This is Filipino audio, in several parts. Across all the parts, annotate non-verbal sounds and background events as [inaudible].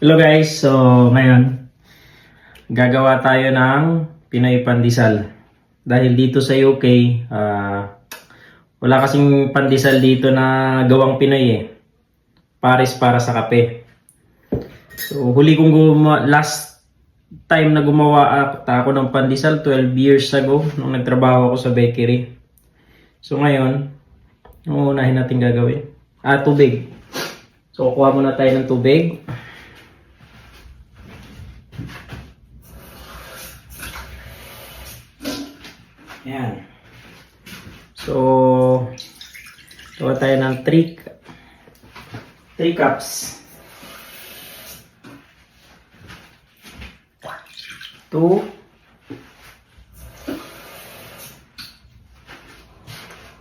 Hello guys, so ngayon gagawa tayo ng Pinoy Pandesal. Dahil dito sa UK, ah, wala kasing pandesal dito na gawang Pinoy eh. Pares para sa kape. So huli kong gumawa, last time na gumawa ako ng pandesal 12 years ago nung nagtrabaho ako sa bakery. So ngayon, ang uunahin natin gagawin. Ah, tubig. So kuha muna tayo ng tubig. Ayan. So, gawa tayo ng 3 3 cups. 2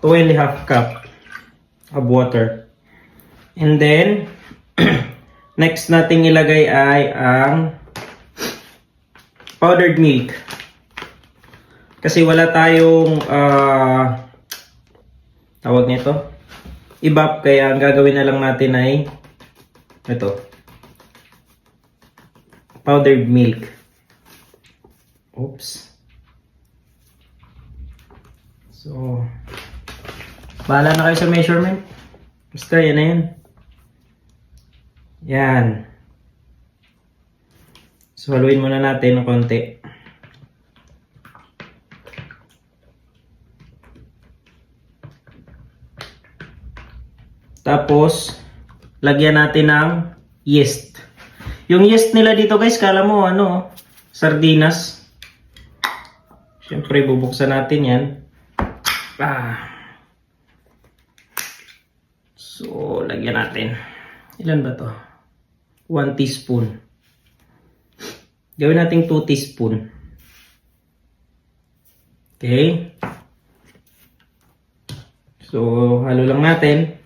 2 and a half cup of water. And then, [clears throat] next nating ilagay ay ang powdered milk. Kasi wala tayong ah, tawag nito ibap kaya ang gagawin na lang natin ay ito powdered milk. Oops. So, bahala na kayo sa measurement. Basta yan na yan. Yan. So, haluin muna natin ng konti. Tapos, lagyan natin ng yeast. Yung yeast nila dito guys, kala mo ano, sardinas. Siyempre, bubuksan natin yan. Ah. So, lagyan natin. Ilan ba to? 1 teaspoon. Gawin natin 2 teaspoon. Okay. So, halo lang natin.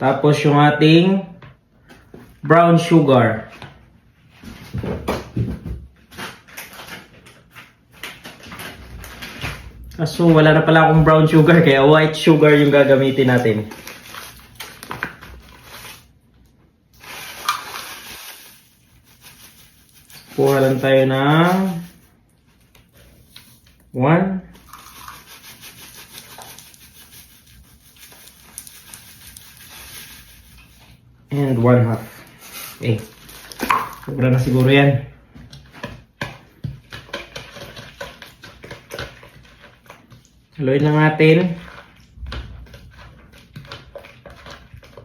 Tapos yung ating brown sugar. Kaso wala na pala akong brown sugar [laughs] kaya white sugar yung gagamitin natin. Kuha lang tayo ng 1 and 1 half. Okay. Sobra na siguro yan. Haluin lang natin.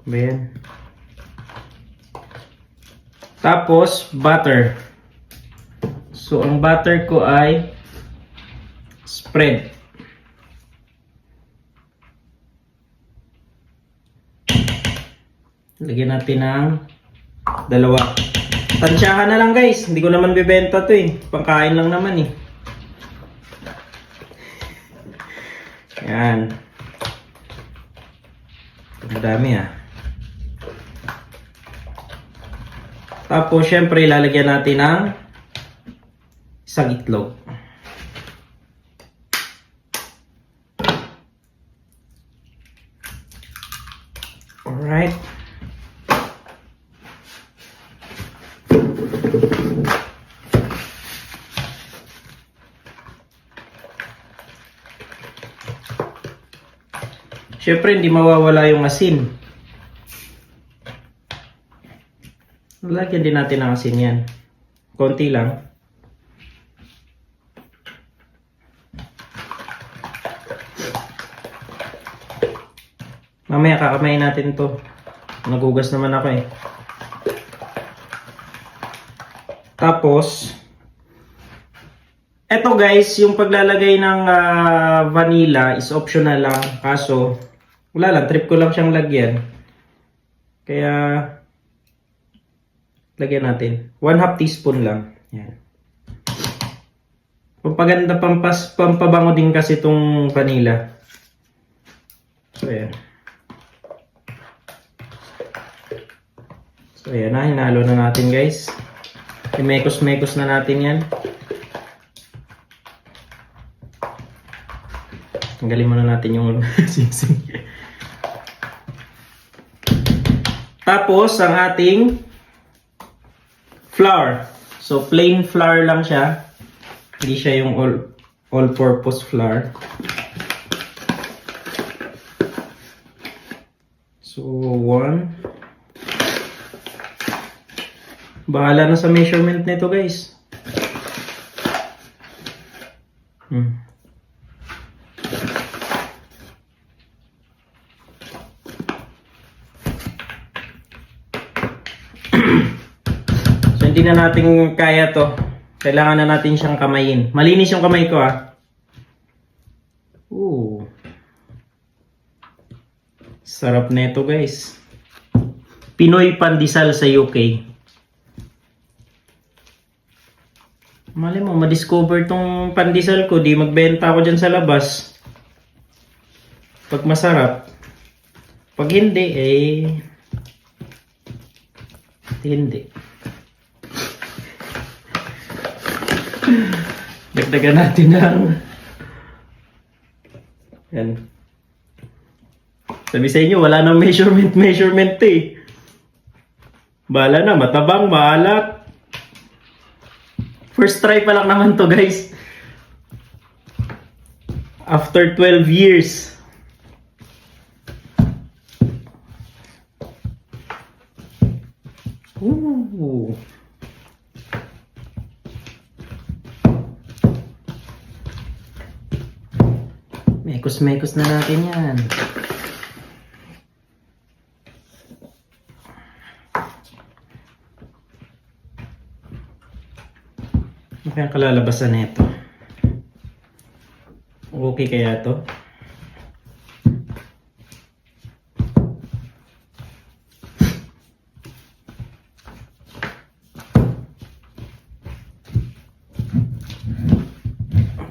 Ba yan? Tapos, butter. So, ang butter ko ay spread. Lagyan natin ng dalawa. Tansyahan na lang guys. Hindi ko naman bibenta to eh. Pangkain lang naman eh. Yan. Madami ah. Tapos syempre ilalagyan natin ng isang itlog. Siyempre, hindi mawawala yung asin. Lagyan din natin ng asin yan. Konti lang. Mamaya kakamayin natin to. Nagugas naman ako eh. Tapos, eto guys, yung paglalagay ng ah, vanilla is optional lang. Kaso, wala lang, trip ko lang siyang lagyan. Kaya, lagyan natin. 1 half teaspoon lang. Yan. Pampaganda, pampas, pampabango din kasi itong vanilla. So, yan. So, ayan na. Hinalo na natin, guys. I-mekos-mekos na natin yan. Tanggalin muna natin yung [laughs] sisig. Tapos, ang ating flour. So, plain flour lang siya. Hindi siya yung all, all-purpose flour. So, one. Bahala na sa measurement nito, guys. Hmm. [clears throat] So, hindi na natin kaya to. Kailangan na natin siyang kamayin. Malinis yung kamay ko, ah. Ooh. Sarap na ito, guys. Pinoy pandesal sa UK. Mali mo, madiscover tong pandesal ko. Di magbenta ako dyan sa labas. Pag masarap. Pag hindi, eh... Hindi. Dagdagan natin ng... Yan. Sabi sa inyo, wala nang measurement, measurement eh. Bala na, matabang, maalat. First try pa lang naman to guys. After 12 years. Ooh. Mekos-mekos na natin yan. Ano kaya kalalabasan nito? Okay kaya to?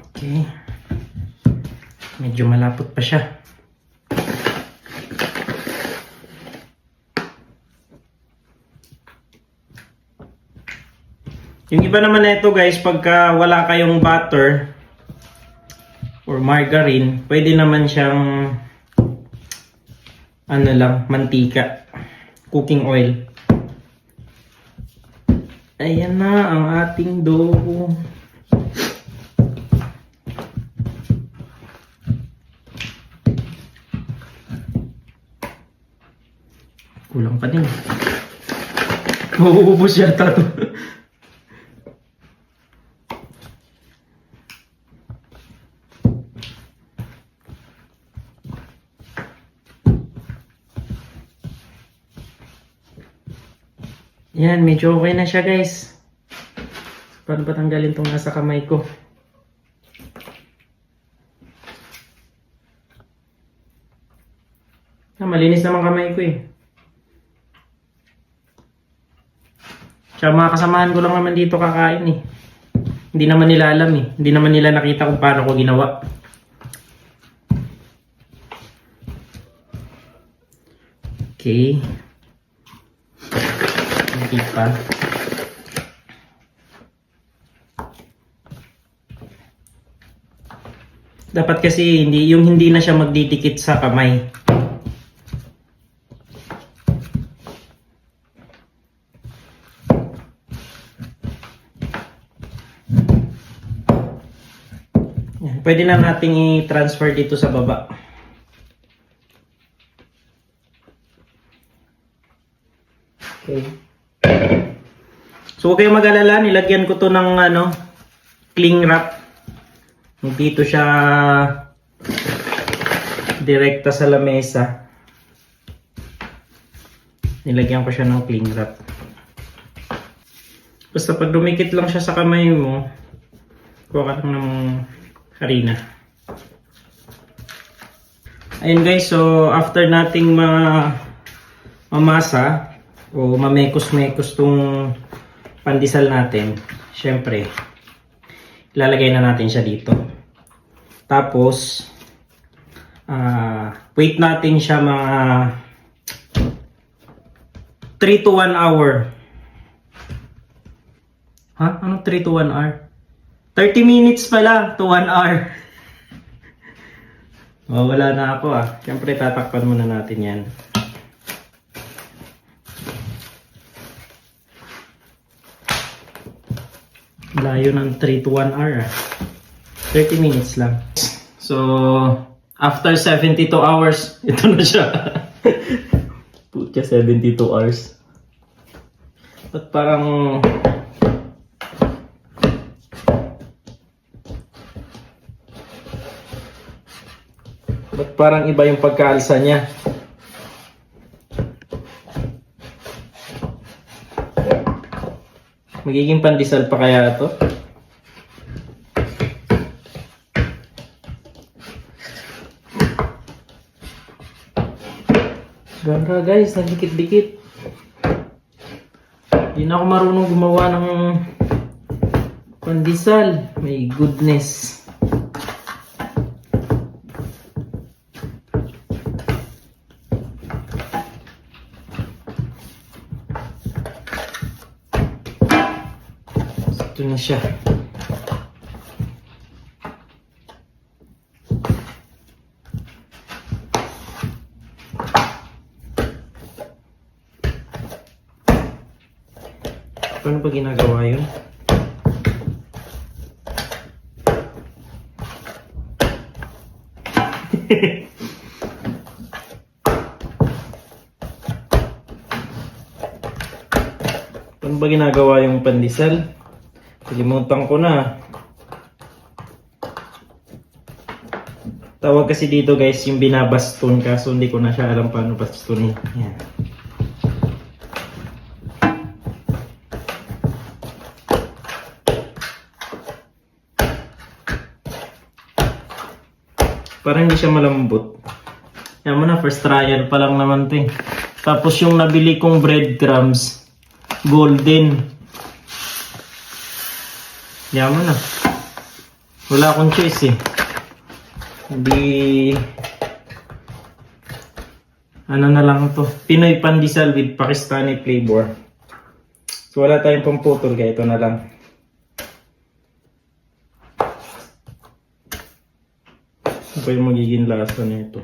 Okay. Medyo malapot pa siya. Yung iba naman nito guys, pagka wala kayong butter or margarine, pwede naman siyang ano lang, mantika, cooking oil. Ayan na ang ating dough. Kulang pa din. Mauubos yata to. [laughs] Yan, medyo okay na siya guys. Paano ba tanggalin tong nasa kamay ko? Ah, malinis naman kamay ko eh. Tsaka mga kasamahan ko lang naman dito kakain eh. Hindi naman nila alam eh. Hindi naman nila nakita kung paano ko ginawa. Okay. Hindi pa. Dapat kasi hindi yung hindi na siya magdidikit sa kamay. Pwede na nating i-transfer dito sa baba. Okay. So huwag kayong mag-alala, nilagyan ko to ng ano, cling wrap. Dito siya direkta sa lamesa. Nilagyan ko siya ng cling wrap. Basta pag dumikit lang siya sa kamay mo, kuha ka lang ng harina. Ayun guys, so after nating ma mamasa o mamekos-mekos tong pandesal natin, syempre, ilalagay na natin siya dito. Tapos, ah wait natin siya mga 3 to 1 hour. Ha? Anong 3 to 1 hour? 30 minutes pala to 1 hour. [laughs] oh, na ako ah. Siyempre, tatakpan muna natin yan. Layo ng 3 to 1 hour. ah. 30 minutes lang. So, after 72 hours, [laughs] ito na siya. Putya, 72 hours. At parang... Ba't parang iba yung pagkaalsa niya? Magiging pandesal pa kaya to? Gara guys, nagdikit-dikit. Hindi na ako marunong gumawa ng pandesal. My goodness. Ito na siya. Paano ba ginagawa yun? [laughs] Paano ba ginagawa yung pandesal? Kalimutan ko na. Tawag kasi dito guys yung binabaston kaso hindi ko na siya alam paano bastonin. Yan. Parang hindi siya malambot. Yan mo na, first trial pa lang naman to. Tapos yung nabili kong breadcrumbs, golden. Mo na. Wala akong choice eh. Hindi... Ano na lang to. Pinoy pandesal with Pakistani flavor. So wala tayong pamputol kaya ito na lang. Ano pa yung magiging lasa nito?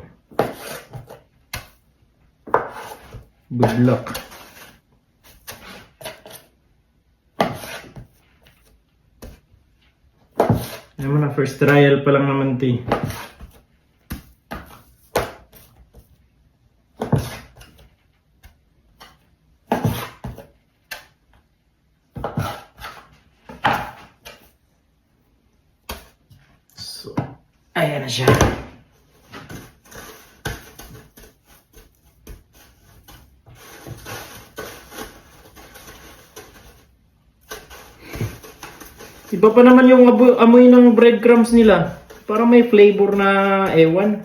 Good luck. Ayan mo na, first trial pa lang naman ito eh. So, ayan na siya. Iba pa naman yung amoy ng breadcrumbs nila. Parang may flavor na ewan.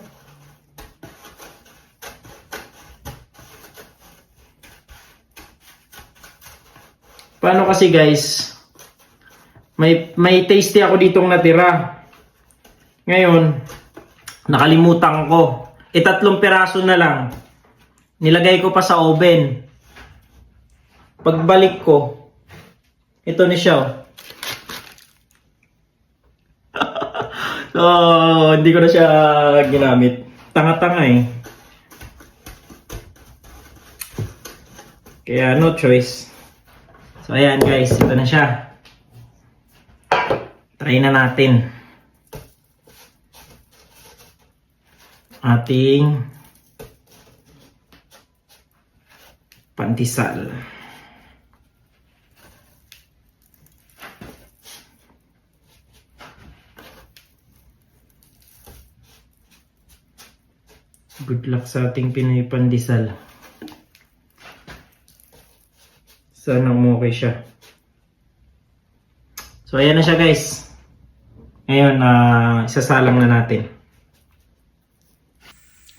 Paano kasi guys? May may tasty ako ditong natira. Ngayon, nakalimutan ko. E tatlong piraso na lang. Nilagay ko pa sa oven. Pagbalik ko, ito na siya. oh. So, hindi ko na siya ginamit. Tanga-tanga eh. Kaya no choice. So, ayan guys. Ito na siya. Try na natin. Ating pandesal. Good luck sa ating Pinoy pandesal. Sana okay siya. So, ayan na siya guys. Ngayon, ah isasalang na natin.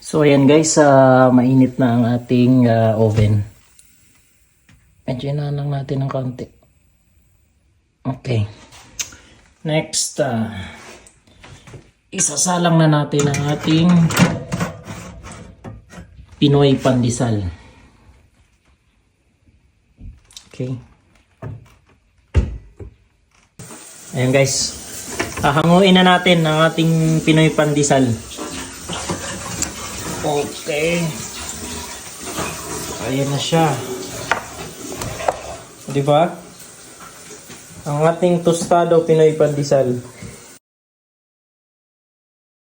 So, ayan guys, ah, mainit na ang ating ah, oven. Medyo lang natin ng kaunti. Okay. Next, ah, isasalang na natin ang ating Pinoy pandesal. Okay. Ayan guys. Hahanguin na natin ang ating Pinoy pandesal. Okay. Ayan na siya. Di ba? Ang ating tostado Pinoy pandesal.